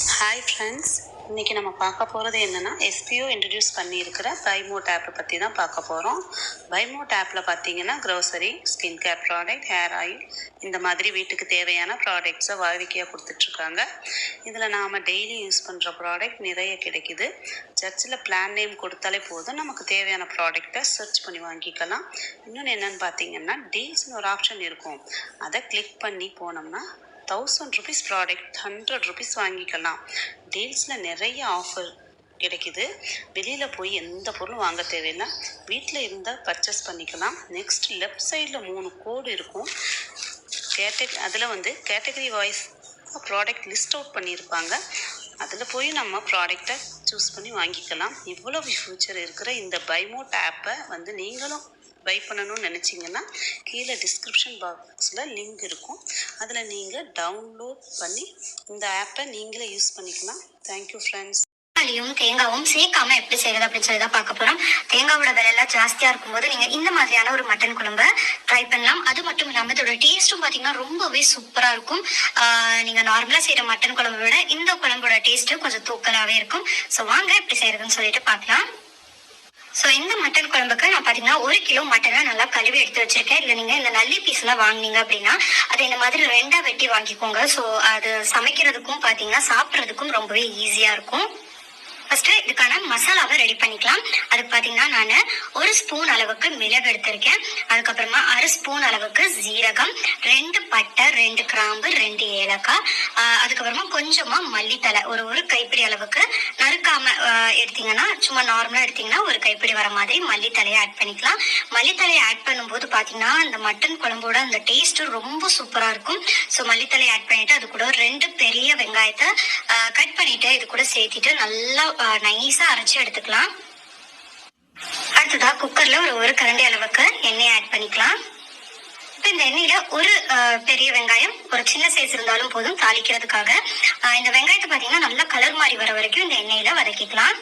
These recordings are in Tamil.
ஹாய் ஃப்ரெண்ட்ஸ் இன்றைக்கி நம்ம பார்க்க போகிறது என்னென்னா எஸ்பிஓ இன்ட்ரடியூஸ் பண்ணியிருக்கிற பைமோட் ஆப்பை பற்றி தான் பார்க்க போகிறோம் பைமோட் ஆப்பில் பார்த்தீங்கன்னா grocery skin care product hair oil இந்த மாதிரி வீட்டுக்கு தேவையான ப்ராடக்ட்ஸை வாடிக்கையாக கொடுத்துட்ருக்காங்க. இதில் நாம் டெய்லி யூஸ் பண்ணுற ப்ராடக்ட் நிறைய கிடைக்குது. சர்ச்சில் பிளான் நேம் கொடுத்தாலே போதும். நமக்கு தேவையான ப்ராடக்டை சர்ச் பண்ணி வாங்கிக்கலாம். இன்னொன்று என்னென்னு பார்த்தீங்கன்னா டீல்ஸ்னு ஒரு ஆப்ஷன் இருக்கும். அதை கிளிக் பண்ணி போனோம்னா thousand rupees product hundred rupees வாங்கிக்கலாம். டீல்ஸில் நிறைய ஆஃபர் கிடைக்குது. வெளியில் போய் எந்த பொருளும் வாங்க தேவையில்லை வீட்டில் இருந்தால் பர்ச்சேஸ் பண்ணிக்கலாம். நெக்ஸ்ட் லெஃப்ட் சைடில் மூணு கோடு இருக்கும். கேட்டகரி அதில் வந்து category wise product list out பண்ணியிருப்பாங்க. அதில் போய் நம்ம ப்ராடக்டை சூஸ் பண்ணி வாங்கிக்கலாம். இவ்வளோ ஃபியூச்சர் இருக்கிற இந்த பைமோட் ஆப்பை வந்து நீங்களும் பை பண்ணணும்னு நினச்சிங்கன்னா கீழே டிஸ்கிரிப்ஷன் பாக்ஸில் லிங்க் இருக்கும். அதில் நீங்கள் டவுன்லோட் பண்ணி இந்த ஆப்பை நீங்களே யூஸ் பண்ணிக்கலாம். தேங்க்யூ ஃப்ரெண்ட்ஸ் தக்காளியும் தேங்காவும் சேர்க்காம எப்படி செய்யறது அப்படின்னு சொல்லி தான் பார்க்க போறோம். தேங்காவோட விலை எல்லாம் ஜாஸ்தியா இருக்கும்போது நீங்க இந்த மாதிரியான ஒரு மட்டன் குழம்ப ட்ரை பண்ணலாம். அது மட்டும் இல்லாம இதோட டேஸ்ட்டும் பாத்தீங்கன்னா ரொம்பவே சூப்பரா இருக்கும். நீங்க நார்மலா செய்யற மட்டன் குழம்பு விட இந்த குழம்போட டேஸ்ட் கொஞ்சம் தூக்கலாவே இருக்கும். ஸோ வாங்க எப்படி செய்யறதுன்னு சொல்லிட்டு பார்க்கலாம். ஸோ இந்த மட்டன் குழம்புக்கு நான் பார்த்தீங்கன்னா ஒரு கிலோ மட்டனை நல்லா கழுவி எடுத்து வச்சிருக்கேன். இல்லை நீங்கள் இந்த நல்லி பீஸ்லாம் வாங்குனீங்க அப்படின்னா அதை இந்த மாதிரி ரெண்டாக வெட்டி வாங்கிக்கோங்க. ஸோ அது சமைக்கிறதுக்கும் பார்த்தீங்கன்னா சாப்பிட்றதுக்கும் ரொம்பவே ஈஸியாக இருக்கும். ஃபர்ஸ்ட் இதுக்கான மசாலாவை ரெடி பண்ணிக்கலாம். அதுக்கு பார்த்தீங்கன்னா நான் ஒரு ஸ்பூன் அளவுக்கு மிளகு எடுத்திருக்கேன். அதுக்கப்புறமா அரை ஸ்பூன் அளவுக்கு ஜீரகம் ரெண்டு பட்டை ரெண்டு கிராம்பு ரெண்டு ஏலக்காய். அதுக்கப்புறமா கொஞ்சமா மல்லித்தலை ஒரு ஒரு கைப்பிடி அளவுக்கு நறுக்காம எடுத்தீங்கன்னா சும்மா நார்மலா எடுத்தீங்கன்னா ஒரு கைப்பிடி வர மாதிரி மல்லித்தலையை ஆட் பண்ணிக்கலாம். மல்லித்தலையை ஆட் பண்ணும்போது பார்த்தீங்கன்னா அந்த மட்டன் குழம்போட அந்த டேஸ்ட் ரொம்ப சூப்பரா இருக்கும். ஸோ மல்லித்தலையை ஆட் பண்ணிட்டு அது கூட ஒரு ரெண்டு பெரிய வெங்காயத்தை கட் பண்ணிட்டு இது கூட சேர்த்திட்டு நல்லா நைஸா அரைச்சு எடுத்துக்கலாம். அடுத்ததா குக்கர்ல ஒரு ஒரு கரண்டி அளவுக்கு எண்ணெய் ஆட் பண்ணிக்கலாம். இப்போ இந்த எண்ணெயில ஒரு பெரிய வெங்காயம் ஒரு சின்ன சைஸ் இருந்தாலும் போதும் தாளிக்கிறதுக்காக. இந்த வெங்காயத்தை பார்த்தீங்கன்னா நல்லா கலர் மாறி வர வரைக்கும் இந்த எண்ணெயில வதக்கிக்கலாம்.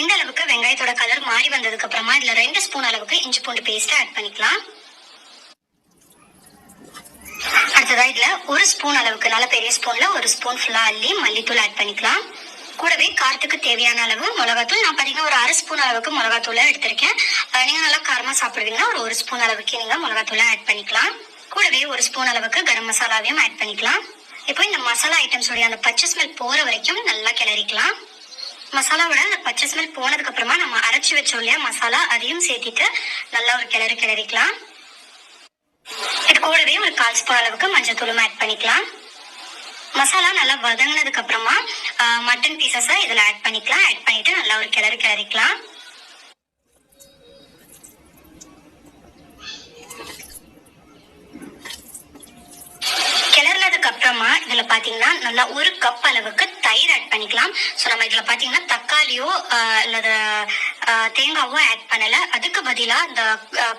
இந்த அளவுக்கு வெங்காயத்தோட கலர் மாறி வந்ததுக்கு அப்புறமா இதுல ரெண்டு ஸ்பூன் அளவுக்கு இஞ்சி பூண்டு பேஸ்ட் ஆட் பண்ணிக்கலாம் அடுத்ததா இதுல ஒரு ஸ்பூன் அளவுக்கு நல்ல பெரிய ஸ்பூன்ல ஒரு ஸ்பூன் ஃபுல்லா அள்ளி மல்லித்தூள் ஆட் பண்ணிக்கலாம். கூடவே காரத்துக்கு தேவையான அளவு மிளகாத்தூள். நான் பார்த்தீங்கன்னா ஒரு அரை ஸ்பூன் அளவுக்கு மிளகாத்தூளை எடுத்திருக்கேன். அஹ் நீங்க நல்லா காரமா சாப்பிடுவீங்கன்னா ஒரு ஒரு ஸ்பூன் அளவுக்கு நீங்க மிளகாத்தூளை ஆட் பண்ணிக்கலாம். கூடவே ஒரு ஸ்பூன் அளவுக்கு கரம் மசாலாவையும் ஆட் பண்ணிக்கலாம். இப்போ இந்த மசாலா ஐட்டம்ஸ் உடைய அந்த பச்சை ஸ்மெல் போற வரைக்கும் நல்லா கிளறிக்கலாம். மசாலாவோட அந்த பச்சை ஸ்மெல் போனதுக்கு அப்புறமா நம்ம அரைச்சி வச்சோம் இல்லையா மசாலா அதையும் சேர்த்திட்டு நல்லா ஒரு கிளறு கிளறிக்கலாம். கூடவே ஒரு கால் ஸ்பூன் அளவுக்கு மஞ்சள் தூளும் ஆட் பண்ணிக்கலாம். மசாலா நல்லா வதங்கினதுக்கு அப்புறமா மட்டன் பீசஸை இதுல ஆட் பண்ணிக்கலாம். ஆட் பண்ணிட்டு நல்லா ஒரு கிளறு கிளறிக்கலாம். கிளறினதுக்கு அப்புறமா இதுல பாத்தீங்கன்னா நல்லா ஒரு கப் அளவுக்கு தயிர் ஆட் பண்ணிக்கலாம். ஸோ நம்ம இதுல பாத்தீங்கன்னா தக்காளியோ ஆஹ் அல்லது தேங்காவும் ஆட் பண்ணல. அதுக்கு பதிலா இந்த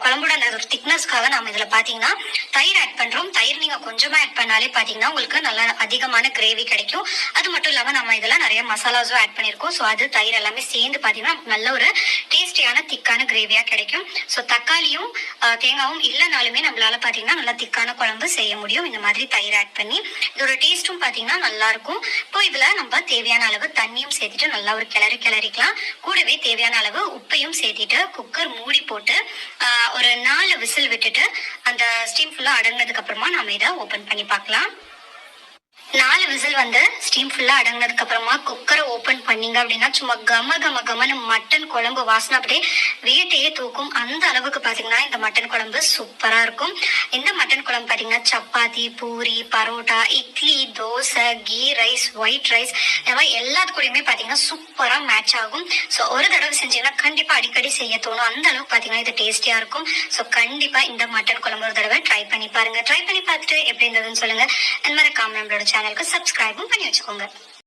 குழம்போட அந்த ஒரு திக்னஸ்க்காக நம்ம இதுல பாத்தீங்கன்னா தயிர் ஆட் பண்றோம். தயிர் நீங்க கொஞ்சமா ஆட் பண்ணாலே பாத்தீங்கன்னா உங்களுக்கு நல்ல அதிகமான கிரேவி கிடைக்கும். அது மட்டும் இல்லாம நம்ம இதுல நிறைய மசாலாஸும் ஆட் பண்ணிருக்கோம். ஸோ அது தயிர் எல்லாமே சேர்ந்து பாத்தீங்கன்னா நல்ல ஒரு டேஸ்டியான திக்கான கிரேவியா கிடைக்கும். ஸோ தக்காளியும் தேங்காவும் இல்லைனாலுமே நம்மளால பாத்தீங்கன்னா நல்லா திக்கான குழம்பு செய்ய முடியும். இந்த மாதிரி தயிர் ஆட் பண்ணி இதோட டேஸ்ட்டும் பாத்தீங்கன்னா நல்லா இருக்கும். இப்போ இதுல நம்ம தேவையான அளவு தண்ணியும் சேர்த்துட்டு நல்லா ஒரு கிளறி கிளறிக்கலாம். கூடவே உப்பையும் சேர்த்திட்டு குக்கர் மூடி போட்டு ஒரு நாலு விசில் விட்டுட்டு அந்த ஸ்டீம் ஃபுல்லா அடங்கினதுக்கு அப்புறமா நம்ம இதை ஓபன் பண்ணி பார்க்கலாம். நாலு விசில் வந்து ஸ்டீம் ஃபுல்லாக அடங்கினதுக்கு அப்புறமா குக்கரை ஓப்பன் பண்ணீங்க அப்படின்னா சும்மா கம கம கமன்னு மட்டன் குழம்பு வாசனை அப்படியே வீட்டையே தூக்கும். அந்த அளவுக்கு பார்த்தீங்கன்னா இந்த மட்டன் குழம்பு சூப்பராக இருக்கும். இந்த மட்டன் குழம்பு பார்த்தீங்கன்னா chapati puri parotta idli dosa ghee rice white rice இந்த மாதிரி எல்லாத்து கூடயுமே பார்த்தீங்கன்னா சூப்பராக மேட்ச் ஆகும். ஸோ ஒரு தடவை செஞ்சீங்கன்னா கண்டிப்பாக அடிக்கடி செய்ய தோணும். அந்த அளவுக்கு பார்த்தீங்கன்னா இது டேஸ்டியாக இருக்கும். ஸோ கண்டிப்பாக இந்த மட்டன் குழம்பு ஒரு தடவை ட்ரை பண்ணி பாருங்க. ட்ரை பண்ணி பார்த்துட்டு எப்படி இருந்ததுன்னு சொல்லுங்க. இந்த மாதிரி காமன் நம்மளோட சேனலுக்கு சப்ஸ்கிரைபும் பண்ணி வச்சுக்கோங்க